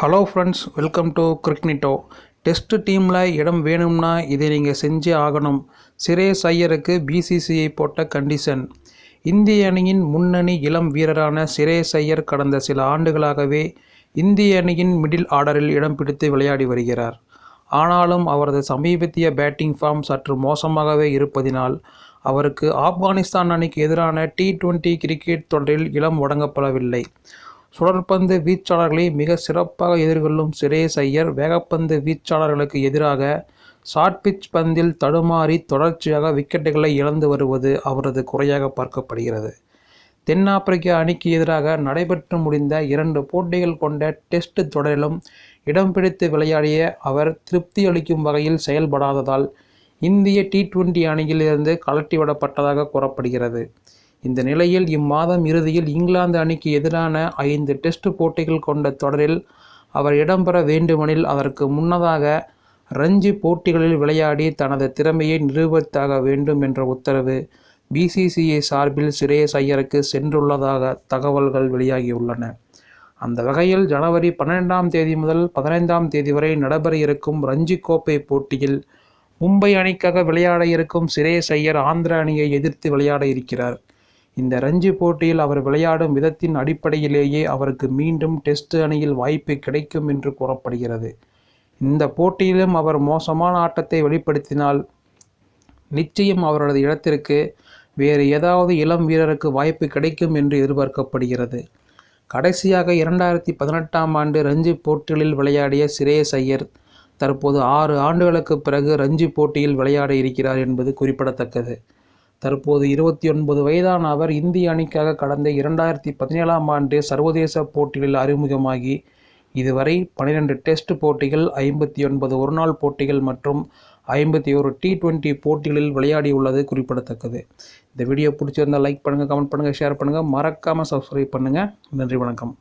Hello friends welcome to கிரிக்னிட்டோ test டீமில் இடம் வேணும்னா இதை நீங்கள் செஞ்சே ஆகணும். சிரேஸ் ஐயருக்கு பிசிசிஐ போட்ட கண்டிஷன் இந்திய அணியின் முன்னணி இளம் வீரரான சிரேஸ் ஐயர் கடந்த சில ஆண்டுகளாகவே இந்திய அணியின் மிடில் ஆர்டரில் இடம் பிடித்து விளையாடி வருகிறார். ஆனாலும் அவரது சமீபத்திய பேட்டிங் ஃபார்ம் சற்று மோசமாகவே இருப்பதினால் அவருக்கு ஆப்கானிஸ்தான் அணிக்கு எதிரான டி டுவெண்ட்டி கிரிக்கெட் தொடரில் இளம் வழங்கப்படவில்லை சுழற்பந்து வீச்சாளர்களை மிக சிறப்பாக எதிர்கொள்ளும் சிரேஸ் ஐயர் வேகப்பந்து வீச்சாளர்களுக்கு எதிராக ஷார்ட் பிட்ச் பந்தில் தடுமாறி தொடர்ச்சியாக விக்கெட்டுகளை இழந்து வருவது அவரது குறையாக பார்க்கப்படுகிறது. தென்னாப்பிரிக்க அணிக்கு எதிராக நடைபெற்று முடிந்த இரண்டு போட்டிகள் கொண்ட டெஸ்ட் தொடரிலும் இடம் பிடித்து விளையாடிய அவர் திருப்தி அளிக்கும் வகையில் செயல்படாததால் இந்திய டி டுவெண்டி அணியிலிருந்து கலட்டிவிடப்பட்டதாக கூறப்படுகிறது. இந்த நிலையில் இம்மாதம் இறுதியில் இங்கிலாந்து அணிக்கு எதிரான ஐந்து டெஸ்ட் போட்டிகள் கொண்ட தொடரில் அவர் இடம்பெற வேண்டுமெனில் அதற்கு முன்னதாக ரஞ்சி போட்டிகளில் விளையாடி தனது திறமையை நிரூபித்தாக வேண்டும் என்ற உத்தரவு பிசிசிஐ சார்பில் சிரேஸ் ஐயருக்கு சென்றுள்ளதாக தகவல்கள் வெளியாகியுள்ளன. அந்த வகையில் ஜனவரி பன்னிரெண்டாம் தேதி முதல் பதினைந்தாம் தேதி வரை நடைபெற இருக்கும் ரஞ்சி கோப்பை போட்டியில் மும்பை அணிக்காக விளையாட இருக்கும் சிரேஸ் ஐயர் ஆந்திர அணியை எதிர்த்து விளையாட இருக்கிறார். இந்த ரஞ்சி போட்டியில் அவர் விளையாடும் விதத்தின் அடிப்படையிலேயே அவருக்கு மீண்டும் டெஸ்ட் அணியில் வாய்ப்பு கிடைக்கும் என்று கூறப்படுகிறது. இந்த போட்டியிலும் அவர் மோசமான ஆட்டத்தை வெளிப்படுத்தினால் நிச்சயம் அவரது இடத்திற்கு வேறு ஏதாவது இளம் வீரருக்கு வாய்ப்பு கிடைக்கும் என்று எதிர்பார்க்கப்படுகிறது. கடைசியாக இரண்டாயிரத்தி பதினெட்டாம் ஆண்டு ரஞ்சி போட்டிகளில் விளையாடிய சிரேஸ் ஐயர் தற்போது ஆறு ஆண்டுகளுக்கு பிறகு ரஞ்சி போட்டியில் விளையாட இருக்கிறார் என்பது குறிப்பிடத்தக்கது. தற்போது இருபத்தி ஒன்பது வயதான அவர் இந்திய அணிக்காக கடந்த இரண்டாயிரத்தி பதினேழாம் ஆண்டு சர்வதேச போட்டிகளில் அறிமுகமாகி இதுவரை பனிரெண்டு டெஸ்ட் போட்டிகள் ஐம்பத்தி ஒன்பது ஒருநாள் போட்டிகள் மற்றும் ஐம்பத்தி ஒரு டி டுவெண்ட்டி போட்டிகளில் விளையாடியுள்ளது குறிப்பிடத்தக்கது. இந்த வீடியோ பிடிச்சிருந்தால் லைக் பண்ணுங்கள் கமெண்ட் பண்ணுங்கள் ஷேர் பண்ணுங்கள் மறக்காமல் சப்ஸ்கிரைப் பண்ணுங்கள் நன்றி வணக்கம்.